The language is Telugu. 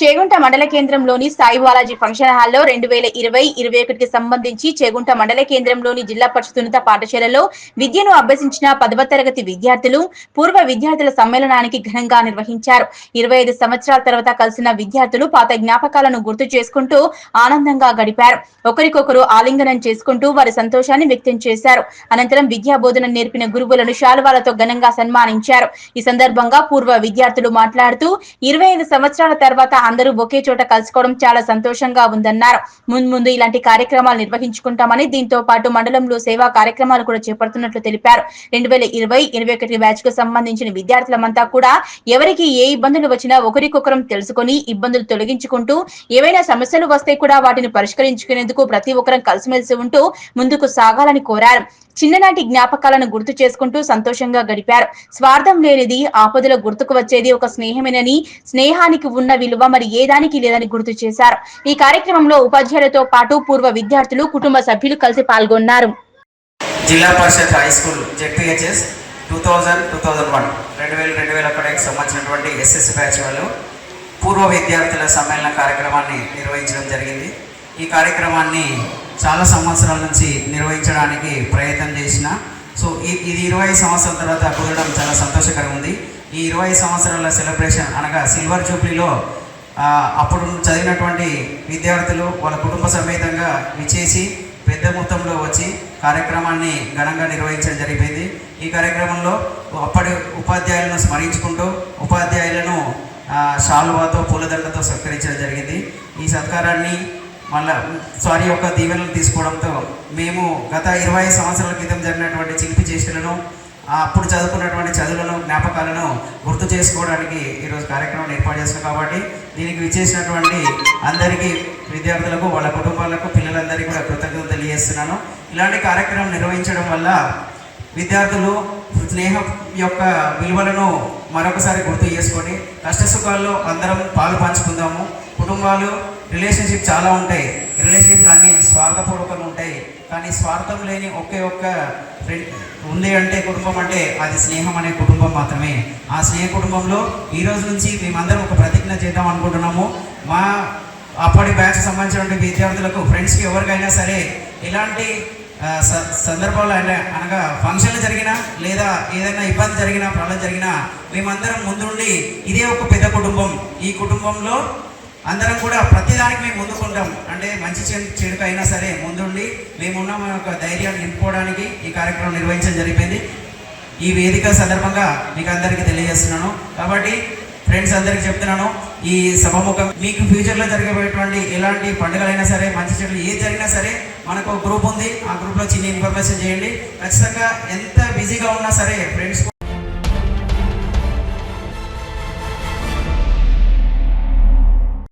చేగుంట మండల కేంద్రంలోని సాయి బాలాజీ ఫంక్షన్ హాల్లో రెండు వేల ఇరవై ఇరవై ఒకటికి సంబంధించి చేగుంట మండల కేంద్రంలోని జిల్లా పరిషత్ ఉన్నత పాఠశాలలో విద్యను అభ్యసించిన పదవ తరగతి విద్యార్థులు పూర్వ విద్యార్థుల సమ్మేళనానికి ఘనంగా నిర్వహించారు. ఇరవై ఐదు సంవత్సరాల తర్వాత కలిసిన విద్యార్థులు పాత జ్ఞాపకాలను గుర్తు చేసుకుంటూ ఆనందంగా గడిపారు. ఒకరికొకరు ఆలింగనం చేసుకుంటూ వారి సంతోషాన్ని వ్యక్తం చేశారు. అనంతరం విద్యాబోధన నేర్పిన గురువులను శాలువాలతో ఘనంగా సన్మానించారు. ఈ సందర్భంగా పూర్వ విద్యార్థులు మాట్లాడుతూ ఇరవై ఐదు సంవత్సరాల తర్వాత అందరూ ఒకే చోట కలుసుకోవడం చాలా సంతోషంగా ఉందన్నారు. ముందు ఇలాంటి కార్యక్రమాలు నిర్వహించుకుంటామని దీంతో పాటు మండలంలో సేవా కార్యక్రమాలు కూడా చేపడుతున్నట్లు తెలిపారు. రెండు వేల ఇరవై ఇరవై ఒకటి బ్యాచ్కు సంబంధించిన విద్యార్థులమంతా కూడా ఎవరికి ఏ ఇబ్బందులు వచ్చినా ఒకరికొకరం తెలుసుకొని ఇబ్బందులు తొలగించుకుంటూ ఏవైనా సమస్యలు వస్తే కూడా వాటిని పరిష్కరించుకునేందుకు ప్రతి ఒక్కరం కలిసిమెలిసి ఉంటూ ముందుకు సాగాలని కోరారు. చిన్ననాటి జ్ఞాపకాలను గుర్తు చేసుకుంటూ సంతోషంగా గడిపారు. స్వార్థం లేనిది ఆపదలో గుర్తుకు వచ్చేది ఒక స్నేహమేనని స్నేహానికి ఉన్న విలువ మరి ఏదానికి లేదని గుర్తు చేశారు. ఈ కార్యక్రమంలో ఉపాధ్యాయులతో పాటు పూర్వ విద్యార్థులు కుటుంబ సభ్యులు కలిసి పాల్గొన్నారు. Zilla Parishad high school ZPHS two thousand two thousand one రెండు వేల రెండు వేల ఒకటికి సంబంధించినటువంటి ఎస్ఎస్సి బ్యాచ్ వాళ్ళు పూర్వ విద్యార్థుల సమ్మేళన కార్యక్రమాన్ని నిర్వహించడం జరిగింది. ఈ కార్యక్రమాన్ని చాలా సంవత్సరాల నుంచి నిర్వహించడానికి ప్రయత్నం చేసిన. సో ఈ ఇది ఇరవై సంవత్సరాల తర్వాత కుదరడం చాలా సంతోషకరంగా ఉంది. ఈ ఇరవై సంవత్సరాల సెలబ్రేషన్ అనగా సిల్వర్ జూబ్లీలో అప్పుడు చదివినటువంటి విద్యార్థులు వాళ్ళ కుటుంబ సమేతంగా విచ్చేసి పెద్ద మొత్తంలో వచ్చి కార్యక్రమాన్ని ఘనంగా నిర్వహించడం జరిగింది. ఈ కార్యక్రమంలో అప్పటి ఉపాధ్యాయులను స్మరించుకుంటూ ఉపాధ్యాయులను ఆ, శాలువాతో పూలదండతో సత్కరించడం జరిగింది. ఈ సత్కారాన్ని మళ్ళా సారీ యొక్క దీవెనలు తీసుకోవడంతో మేము గత ఇరవై సంవత్సరాల క్రితం జరిగినటువంటి చిలిపి చేష్టలను అప్పుడు చదువుకున్నటువంటి చదువులను జ్ఞాపకాలను గుర్తు చేసుకోవడానికి ఈరోజు కార్యక్రమం ఏర్పాటు చేస్తున్నాం కాబట్టి దీనికి విచ్చేసినటువంటి అందరికీ విద్యార్థులకు వాళ్ళ కుటుంబాలకు పిల్లలందరికీ కూడా కృతజ్ఞతలు తెలియజేస్తున్నాను. ఇలాంటి కార్యక్రమం నిర్వహించడం వల్ల విద్యార్థులు స్నేహం యొక్క విలువలను మరొకసారి గుర్తు చేసుకొని కష్టసుఖాల్లో అందరం పాలు పంచుకుందాము. కుటుంబాలు రిలేషన్షిప్ చాలా ఉంటాయి. రిలేషన్షిప్ అన్నీ స్వార్థపూర్వకంగా ఉంటాయి. కానీ స్వార్థం లేని ఒకే ఒక్క ఫ్రెండ్ ఉంది అంటే కుటుంబం అంటే అది స్నేహం అనే కుటుంబం మాత్రమే. ఆ స్నేహ కుటుంబంలో ఈ రోజు నుంచి మేమందరం ఒక ప్రతిజ్ఞ చేద్దాం అనుకుంటున్నాము. మా అప్పటి బ్యాచ్ సంబంధించిన విద్యార్థులకు ఫ్రెండ్స్కి ఎవరికైనా సరే ఇలాంటి స- సందర్భాలు అయినా అనగా ఫంక్షన్లు జరిగినా లేదా ఏదైనా ఇబ్బంది జరిగినా ప్రాబ్లం జరిగినా మేమందరం ముందుండి ఇదే ఒక పెద్ద కుటుంబం. ఈ కుటుంబంలో అందరం కూడా ప్రతిదానికి మేము ముందుకుంటాం. అంటే మంచి చెడు చెడుకు అయినా సరే ముందుండి మేమున్న మా యొక్క ధైర్యాన్ని నింపుకోవడానికి ఈ కార్యక్రమం నిర్వహించడం జరిగింది ఈ వేదిక సందర్భంగా మీకు అందరికీ తెలియజేస్తున్నాను. కాబట్టి ఫ్రెండ్స్ అందరికీ చెప్తున్నాను ఈ సభముఖం మీకు ఫ్యూచర్లో జరగబోయేటువంటి ఎలాంటి పండుగలైనా సరే మంచి చెడు ఏది జరిగినా సరే మనకు ఒక గ్రూప్ ఉంది. ఆ గ్రూప్లో చిన్న ఇన్ఫర్మేషన్ చేయండి. ఖచ్చితంగా ఎంత బిజీగా ఉన్నా సరే ఫ్రెండ్స్